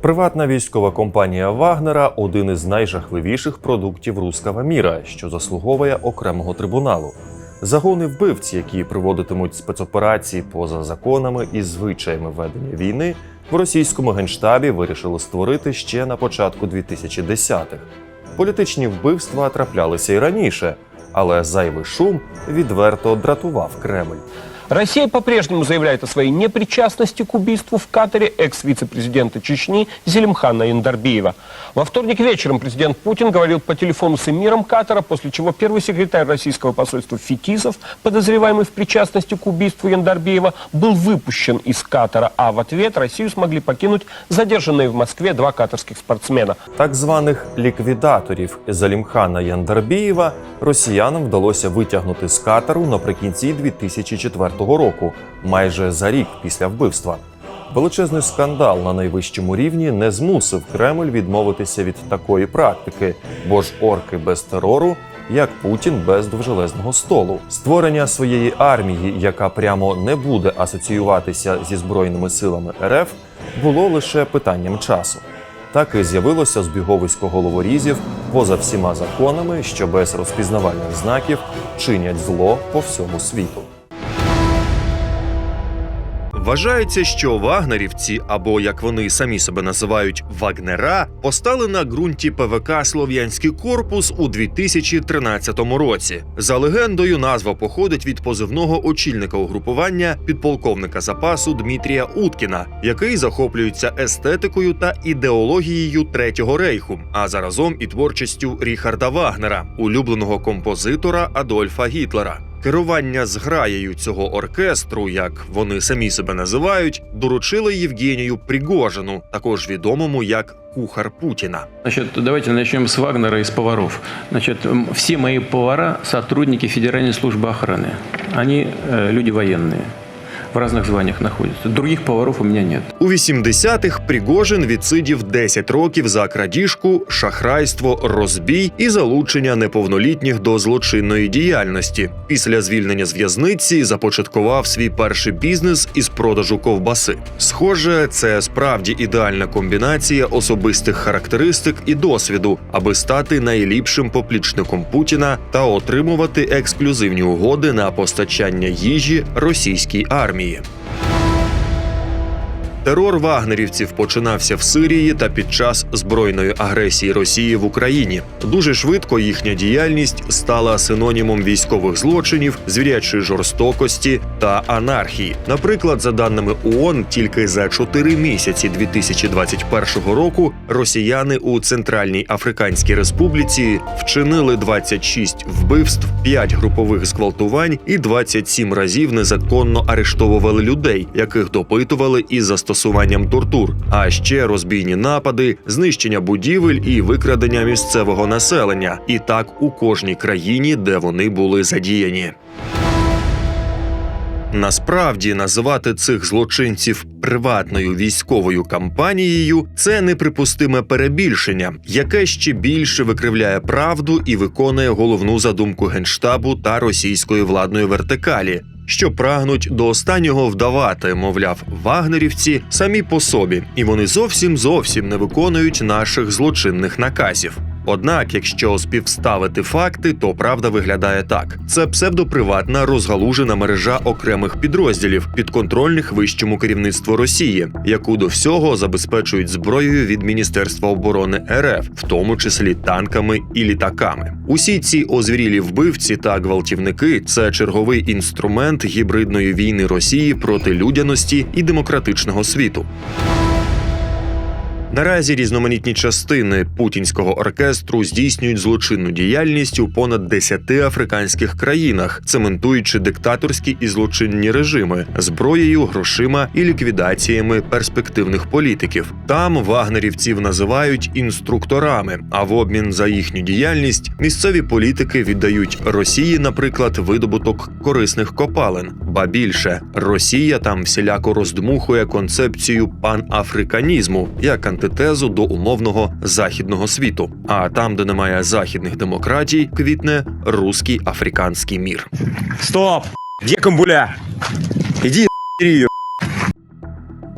Приватна військова компанія Вагнера один із найжахливіших продуктів руского міра, що заслуговує окремого трибуналу. Загони вбивці, які проводитимуть спецоперації поза законами і звичаями ведення війни, в російському генштабі вирішили створити ще на початку 2010-х. Політичні вбивства траплялися і раніше, але зайвий шум відверто дратував Кремль. Россия по-прежнему заявляет о своей непричастности к убийству в Катаре экс-вице-президента Чечни Зелимхана Индарбиева. Во вторник вечером президент Путин говорил по телефону с эмиром Катара, после чего первый секретарь российского посольства Фетисов, подозреваемый в причастности к убийству Яндарбиева, был выпущен из Катара, а в ответ Россию смогли покинуть задержанные в Москве два катарских спортсмена. Так званих ліквідаторів Залімхана Яндарбієва росіянам вдалося витягнути з Катару наприкінці 2004 року, майже за рік після вбивства. Величезний скандал на найвищому рівні не змусив Кремль відмовитися від такої практики, бо ж орки без терору, як Путін без довжелезного столу. Створення своєї армії, яка прямо не буде асоціюватися зі збройними силами РФ, було лише питанням часу. Так і з'явилося збіговисько головорізів поза всіма законами, що без розпізнавальних знаків чинять зло по всьому світу. Вважається, що вагнерівці, або як вони самі себе називають вагнера, постали на ґрунті ПВК Слов'янський корпус у 2013 році. За легендою, назва походить від позивного очільника угрупування підполковника запасу Дмитрія Уткіна, який захоплюється естетикою та ідеологією Третього рейху, а заразом і творчістю Ріхарда Вагнера, улюбленого композитора Адольфа Гітлера. Керування зграєю цього оркестру, як вони самі себе називають, доручили Євгенію Пригожину, також відомому як кухар Путіна. Значит, давайте начнем с Вагнера и с поваров. Значит, м, все мои повара – сотрудники Федеральной службы охраны. Они э, люди военные, в разных званиях находятся. Других поваров у меня нет. У 80-х Пригожин відсидів 10 років за крадіжку, шахрайство, розбій і залучення неповнолітніх до злочинної діяльності. Після звільнення з в'язниці започаткував свій перший бізнес із продажу ковбаси. Схоже, це справді ідеальна комбінація особистих характеристик і досвіду, аби стати найліпшим поплічником Путіна та отримувати ексклюзивні угоди на постачання їжі російській армії армії. Терор вагнерівців починався в Сирії та під час збройної агресії Росії в Україні. Дуже швидко їхня діяльність стала синонімом військових злочинів, звірячої жорстокості та анархії. Наприклад, за даними ООН, тільки за 4 місяці 2021 року росіяни у Центральній Африканській Республіці вчинили 26 вбивств, 5 групових зґвалтувань і 27 разів незаконно арештовували людей, яких допитували із застосуванням тортур, а ще розбійні напади, знищення будівель і викрадення місцевого населення. І так у кожній країні, де вони були задіяні. Насправді називати цих злочинців приватною військовою кампанією це неприпустиме перебільшення, яке ще більше викривляє правду і виконує головну задумку генштабу та російської владної вертикалі. Що прагнуть до останнього вдавати, мовляв, вагнерівці самі по собі, і вони зовсім зовсім не виконують наших злочинних наказів. Однак, якщо співставити факти, то правда виглядає так: це псевдоприватна розгалужена мережа окремих підрозділів, підконтрольних вищому керівництву Росії, яку до всього забезпечують зброєю від Міністерства оборони РФ, в тому числі танками і літаками. Усі ці озвірілі вбивці та гвалтівники це черговий інструмент гібридної війни Росії проти людяності і демократичного світу. Наразі різноманітні частини путінського оркестру здійснюють злочинну діяльність у понад 10 африканських країнах, цементуючи диктаторські і злочинні режими зброєю, грошима і ліквідаціями перспективних політиків. Там вагнерівців називають інструкторами. А в обмін за їхню діяльність місцеві політики віддають Росії, наприклад, видобуток корисних копалин. Ба більше Росія там всіляко роздмухує концепцію панафриканізму як антитезу до умовного західного світу. А там, де немає західних демократій, квітне руський африканський мір. Стоп! Где Камбуля? Іди ее.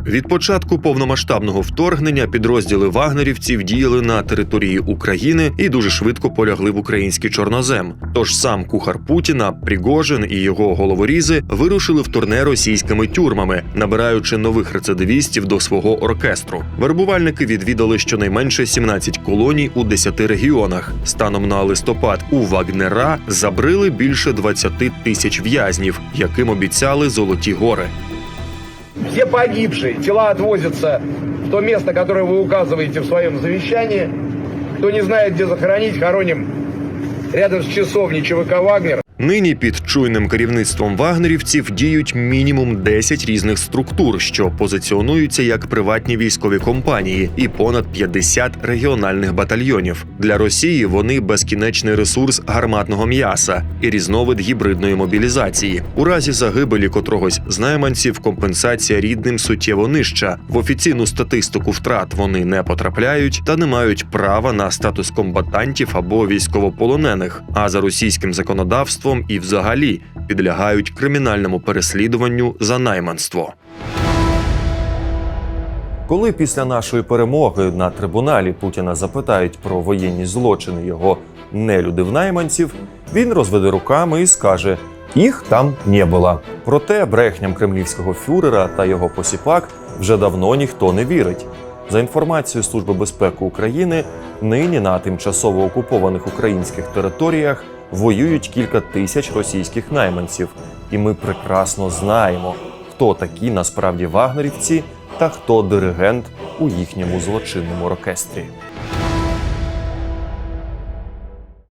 Від початку повномасштабного вторгнення підрозділи вагнерівців діяли на території України і дуже швидко полягли в український чорнозем. Тож сам кухар Путіна, Пригожин і його головорізи вирушили в турне російськими тюрмами, набираючи нових рецидивістів до свого оркестру. Вербувальники відвідали щонайменше 17 колоній у 10 регіонах. Станом на листопад у Вагнера забрили більше 20 тисяч в'язнів, яким обіцяли золоті гори. Все погибшие, тела отвозятся в то место, которое вы указываете в своем завещании. Кто не знает, где захоронить, хороним рядом с часовней ЧВК «Вагнер». Нині під чуйним керівництвом вагнерівців діють мінімум 10 різних структур, що позиціонуються як приватні військові компанії, і понад 50 регіональних батальйонів. Для Росії вони безкінечний ресурс гарматного м'яса і різновид гібридної мобілізації. У разі загибелі котрогось з найманців компенсація рідним суттєво нижча. В офіційну статистику втрат вони не потрапляють та не мають права на статус комбатантів або військовополонених. А за російським законодавством і взагалі підлягають кримінальному переслідуванню за найманство. Коли після нашої перемоги на трибуналі Путіна запитають про воєнні злочини його нелюдив найманців, він розведе руками і скаже: їх там не було. Проте брехням кремлівського фюрера та його посіпак вже давно ніхто не вірить. За інформацією Служби безпеки України, нині на тимчасово окупованих українських територіях воюють кілька тисяч російських найманців, і ми прекрасно знаємо, хто такі насправді вагнерівці та хто диригент у їхньому злочинному оркестрі.